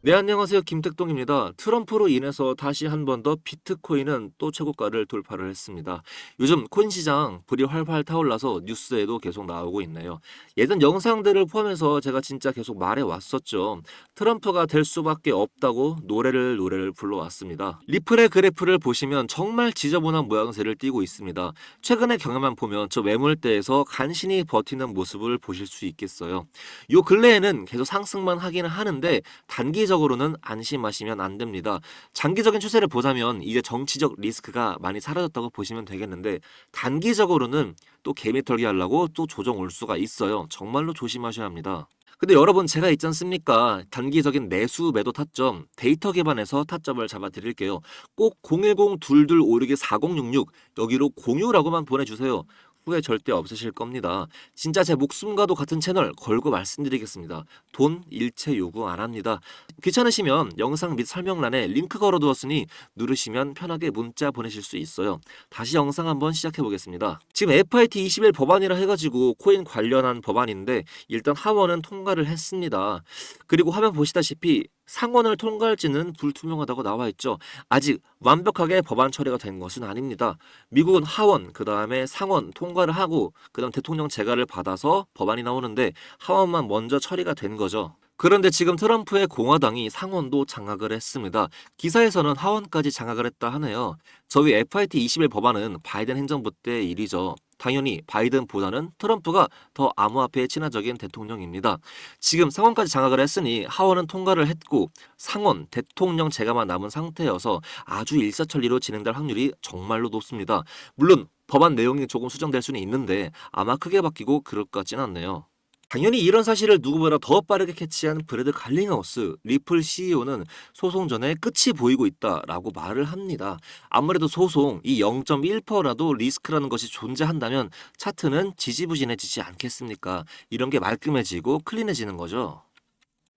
네, 안녕하세요. 김택동입니다. 트럼프로 인해서 다시 한 번 더 비트코인은 또 최고가를 돌파를 했습니다. 요즘 코인 시장 불이 활활 타올라서 뉴스에도 계속 나오고 있네요. 예전 영상들을 포함해서 제가 진짜 계속 말해 왔었죠. 트럼프가 될 수밖에 없다고 노래를 노래를 불러왔습니다. 리플의 그래프를 보시면 정말 지저분한 모양새를 띠고 있습니다. 최근의 경향만 보면 저 매물대에서 간신히 버티는 모습을 보실 수 있겠어요. 요 근래에는 계속 상승만 하기는 하는데 단기 적으로는 안심하시면 안 됩니다. 장기적인 추세를 보자면 이제 정치적 리스크가 많이 사라졌다고 보시면 되겠는데 단기적으로는 또 개미 털기 하려고 또 조정 올 수가 있어요. 정말로 조심하셔야 합니다. 근데 여러분 제가 있지 않습니까? 단기적인 매수 매도 타점 데이터 기반에서 타점을 잡아 드릴게요. 꼭 010-2256-4066 여기로 공유라고만 보내주세요. 후회 절대 없으실 겁니다. 진짜 제 목숨과도 같은 채널 걸고 말씀드리겠습니다. 돈 일체 요구 안 합니다. 귀찮으시면 영상 및 설명란에 링크 걸어두었으니 누르시면 편하게 문자 보내실 수 있어요. 다시 영상 한번 시작해 보겠습니다. 지금 FIT 21 법안이라 해가지고 코인 관련한 법안인데 일단 하원은 통과를 했습니다. 그리고 화면 보시다시피 상원을 통과할지는 불투명하다고 나와 있죠. 아직 완벽하게 법안 처리가 된 것은 아닙니다. 미국은 하원, 그 다음에 상원 통과를 하고, 그 다음 대통령 재가를 받아서 법안이 나오는데 하원만 먼저 처리가 된 거죠. 그런데 지금 트럼프의 공화당이 상원도 장악을 했습니다. 기사에서는 하원까지 장악을 했다 하네요. 저희 FIT 21 법안은 바이든 행정부 때 일이죠. 당연히 바이든보다는 트럼프가 더 암호화폐에 친화적인 대통령입니다. 지금 상원까지 장악을 했으니 하원은 통과를 했고 상원 대통령 제가만 남은 상태여서 아주 일사천리로 진행될 확률이 정말로 높습니다. 물론 법안 내용이 조금 수정될 수는 있는데 아마 크게 바뀌고 그럴 것 같진 않네요. 당연히 이런 사실을 누구보다 더 빠르게 캐치한 브래드 갈링하우스 리플 CEO는 소송 전에 끝이 보이고 있다라고 말을 합니다. 아무래도 소송 이 0.1%라도 리스크라는 것이 존재한다면 차트는 지지부진해지지 않겠습니까? 이런 게 말끔해지고 클린해지는 거죠.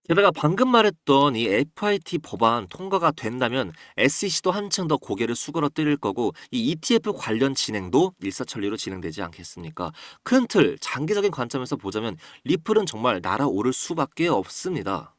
게다가 방금 말했던 이 FIT 법안 통과가 된다면 SEC도 한층 더 고개를 수그러뜨릴 거고 이 ETF 관련 진행도 일사천리로 진행되지 않겠습니까? 큰 틀 장기적인 관점에서 보자면 리플은 정말 날아오를 수밖에 없습니다.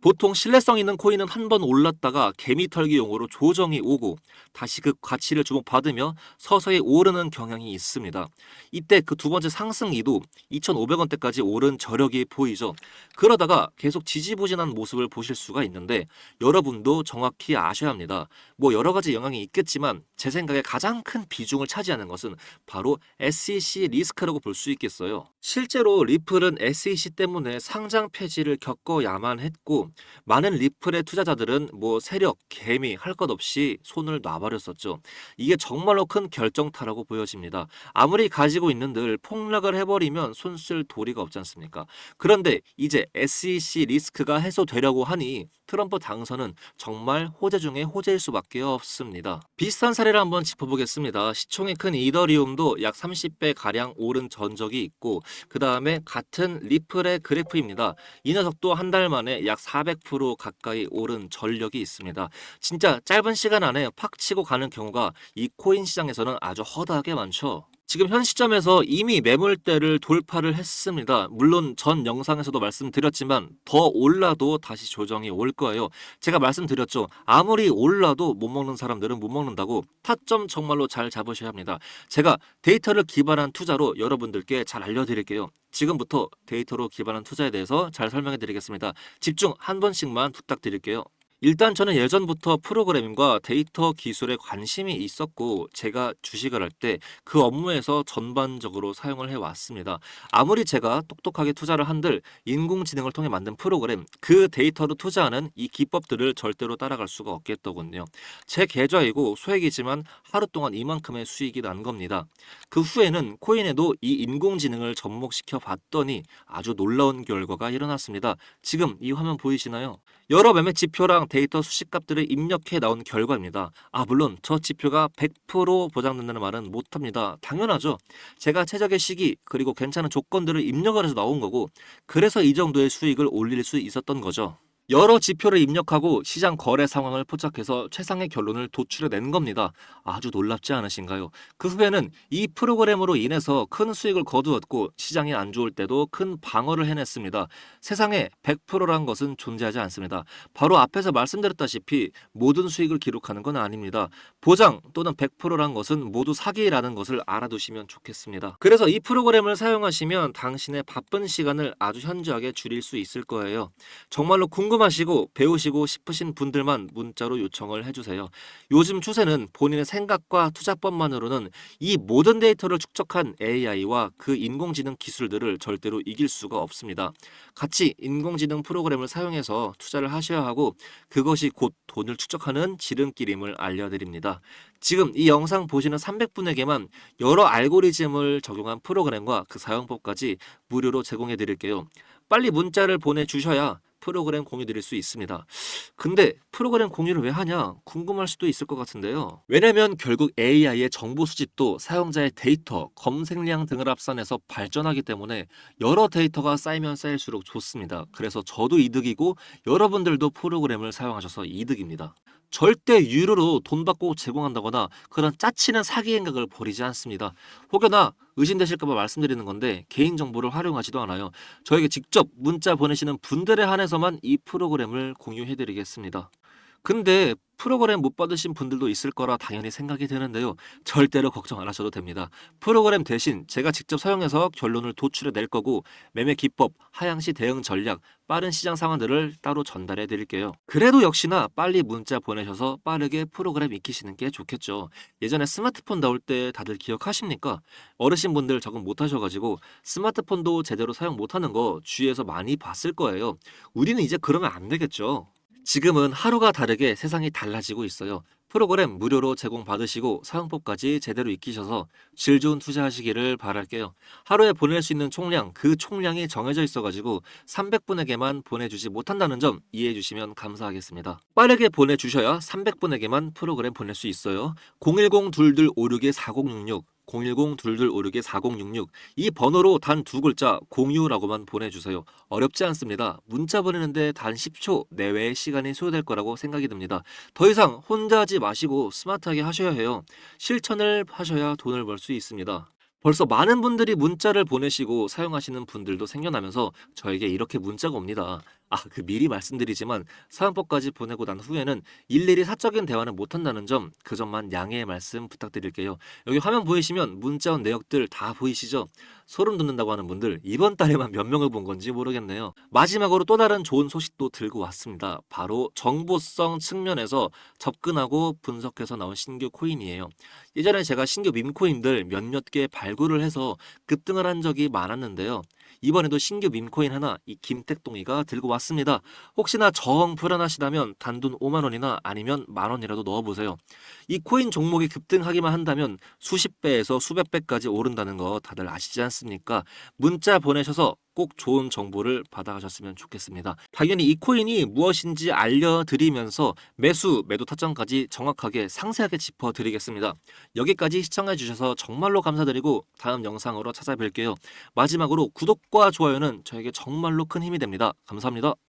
보통 신뢰성 있는 코인은 한 번 올랐다가 개미 털기용으로 조정이 오고 다시 그 가치를 주목받으며 서서히 오르는 경향이 있습니다. 이때 그 두 번째 상승이도 2,500원대까지 오른 저력이 보이죠. 그러다가 계속 지지부진한 모습을 보실 수가 있는데 여러분도 정확히 아셔야 합니다. 뭐 여러 가지 영향이 있겠지만 제 생각에 가장 큰 비중을 차지하는 것은 바로 SEC 리스크라고 볼 수 있겠어요. 실제로 리플은 SEC 때문에 상장 폐지를 겪어야만 했고 많은 리플의 투자자들은 뭐 세력, 개미 할 것 없이 손을 놔버렸었죠. 이게 정말로 큰 결정타라고 보여집니다. 아무리 가지고 있는들 폭락을 해버리면 손쓸 도리가 없지 않습니까? 그런데 이제 SEC 리스크가 해소되려고 하니 트럼프 당선은 정말 호재 중에 호재일 수밖에 없습니다. 비슷한 사례를 한번 짚어보겠습니다. 시총이 큰 이더리움도 약 30배 가량 오른 전적이 있고 그 다음에 같은 리플의 그래프입니다. 이 녀석도 한 달 만에 약400% 가까이 오른 전력이 있습니다. 진짜 짧은 시간 안에 팍 치고 가는 경우가 이 코인 시장에서는 아주 허다하게 많죠. 지금 현 시점에서 이미 매물대를 돌파를 했습니다. 물론 전 영상에서도 말씀드렸지만 더 올라도 다시 조정이 올 거예요. 제가 말씀드렸죠. 아무리 올라도 못 먹는 사람들은 못 먹는다고 타점 정말로 잘 잡으셔야 합니다. 제가 데이터를 기반한 투자로 여러분들께 잘 알려드릴게요. 지금부터 데이터로 기반한 투자에 대해서 잘 설명해 드리겠습니다. 집중 한 번씩만 부탁드릴게요. 일단 저는 예전부터 프로그래밍과 데이터 기술에 관심이 있었고 제가 주식을 할 때 그 업무에서 전반적으로 사용을 해왔습니다. 아무리 제가 똑똑하게 투자를 한들 인공지능을 통해 만든 프로그램 그 데이터로 투자하는 이 기법들을 절대로 따라갈 수가 없겠더군요. 제 계좌이고 소액이지만 하루 동안 이만큼의 수익이 난 겁니다. 그 후에는 코인에도 이 인공지능을 접목시켜 봤더니 아주 놀라운 결과가 일어났습니다. 지금 이 화면 보이시나요? 여러 매매 지표랑 데이터 수식값들을 입력해 나온 결과입니다. 아, 물론 저 지표가 100% 보장된다는 말은 못합니다. 당연하죠. 제가 최적의 시기 그리고 괜찮은 조건들을 입력을 해서 나온 거고 그래서 이 정도의 수익을 올릴 수 있었던 거죠. 여러 지표를 입력하고 시장 거래 상황을 포착해서 최상의 결론을 도출해낸 겁니다. 아주 놀랍지 않으신가요? 그 후에는 이 프로그램으로 인해서 큰 수익을 거두었고 시장이 안 좋을 때도 큰 방어를 해냈습니다. 세상에 100%란 것은 존재하지 않습니다. 바로 앞에서 말씀드렸다시피 모든 수익을 기록하는 건 아닙니다. 보장 또는 100%란 것은 모두 사기라는 것을 알아두시면 좋겠습니다. 그래서 이 프로그램을 사용하시면 당신의 바쁜 시간을 아주 현저하게 줄일 수 있을 거예요. 정말로 궁금 하시고 배우시고 싶으신 분들만 문자로 요청을 해주세요. 요즘 추세는 본인의 생각과 투자법만으로는 이 모든 데이터를 축적한 AI와 그 인공지능 기술들을 절대로 이길 수가 없습니다. 같이 인공지능 프로그램을 사용해서 투자를 하셔야 하고 그것이 곧 돈을 축적하는 지름길임을 알려드립니다. 지금 이 영상 보시는 300분에게만 여러 알고리즘을 적용한 프로그램과 그 사용법까지 무료로 제공해 드릴게요. 빨리 문자를 보내주셔야 프로그램 공유 드릴 수 있습니다. 근데 프로그램 공유를 왜 하냐 궁금할 수도 있을 것 같은데요. 왜냐면 결국 AI의 정보 수집도 사용자의 데이터, 검색량 등을 합산해서 발전하기 때문에 여러 데이터가 쌓이면 쌓일수록 좋습니다. 그래서 저도 이득이고 여러분들도 프로그램을 사용하셔서 이득입니다. 절대 유료로 돈 받고 제공한다거나 그런 짜치는 사기 행각을 벌이지 않습니다. 혹여나 의심되실까봐 말씀드리는 건데 개인정보를 활용하지도 않아요. 저에게 직접 문자 보내시는 분들에 한해서만 이 프로그램을 공유해드리겠습니다. 근데 프로그램 못 받으신 분들도 있을 거라 당연히 생각이 드는데요. 절대로 걱정 안 하셔도 됩니다. 프로그램 대신 제가 직접 사용해서 결론을 도출해 낼 거고 매매 기법, 하향시 대응 전략, 빠른 시장 상황들을 따로 전달해 드릴게요. 그래도 역시나 빨리 문자 보내셔서 빠르게 프로그램 익히시는 게 좋겠죠. 예전에 스마트폰 나올 때 다들 기억하십니까? 어르신분들 적응 못 하셔가지고 스마트폰도 제대로 사용 못 하는 거 주위에서 많이 봤을 거예요. 우리는 이제 그러면 안 되겠죠. 지금은 하루가 다르게 세상이 달라지고 있어요. 프로그램 무료로 제공받으시고 사용법까지 제대로 익히셔서 질 좋은 투자하시기를 바랄게요. 하루에 보낼 수 있는 총량, 그 총량이 정해져 있어가지고 300분에게만 보내주지 못한다는 점 이해해 주시면 감사하겠습니다. 빠르게 보내주셔야 300분에게만 프로그램 보낼 수 있어요. 010-2256-4066 010-2256-4066 이 번호로 단 두 글자 공유라고만 보내주세요. 어렵지 않습니다. 문자 보내는데 단 10초 내외의 시간이 소요될 거라고 생각이 듭니다. 더 이상 혼자 하지 마시고 스마트하게 하셔야 해요. 실천을 하셔야 돈을 벌 수 있습니다. 벌써 많은 분들이 문자를 보내시고 사용하시는 분들도 생겨나면서 저에게 이렇게 문자가 옵니다. 아, 그 미리 말씀드리지만 사용법까지 보내고 난 후에는 일일이 사적인 대화는 못 한다는 점, 그 점만 양해의 말씀 부탁드릴게요. 여기 화면 보이시면 문자 온 내역들 다 보이시죠? 소름 돋는다고 하는 분들 이번 달에만 몇 명을 본 건지 모르겠네요. 마지막으로 또 다른 좋은 소식도 들고 왔습니다. 바로 정보성 측면에서 접근하고 분석해서 나온 신규 코인이에요. 예전에 제가 신규 밈코인들 몇몇 개 발굴을 해서 급등을 한 적이 많았는데요. 이번에도 신규 밈코인 하나 이 김택동이가 들고 왔습니다. 혹시나 정 불안하시다면 단돈 5만 원이나 아니면 만 원이라도 넣어보세요. 이 코인 종목이 급등하기만 한다면 수십 배에서 수백 배까지 오른다는 거 다들 아시지 않습니까? 문자 보내셔서 꼭 좋은 정보를 받아가셨으면 좋겠습니다. 당연히 이 코인이 무엇인지 알려드리면서 매수, 매도 타점까지 정확하게 상세하게 짚어드리겠습니다. 여기까지 시청해주셔서 정말로 감사드리고 다음 영상으로 찾아뵐게요. 마지막으로 구독과 좋아요는 저에게 정말로 큰 힘이 됩니다. 감사합니다.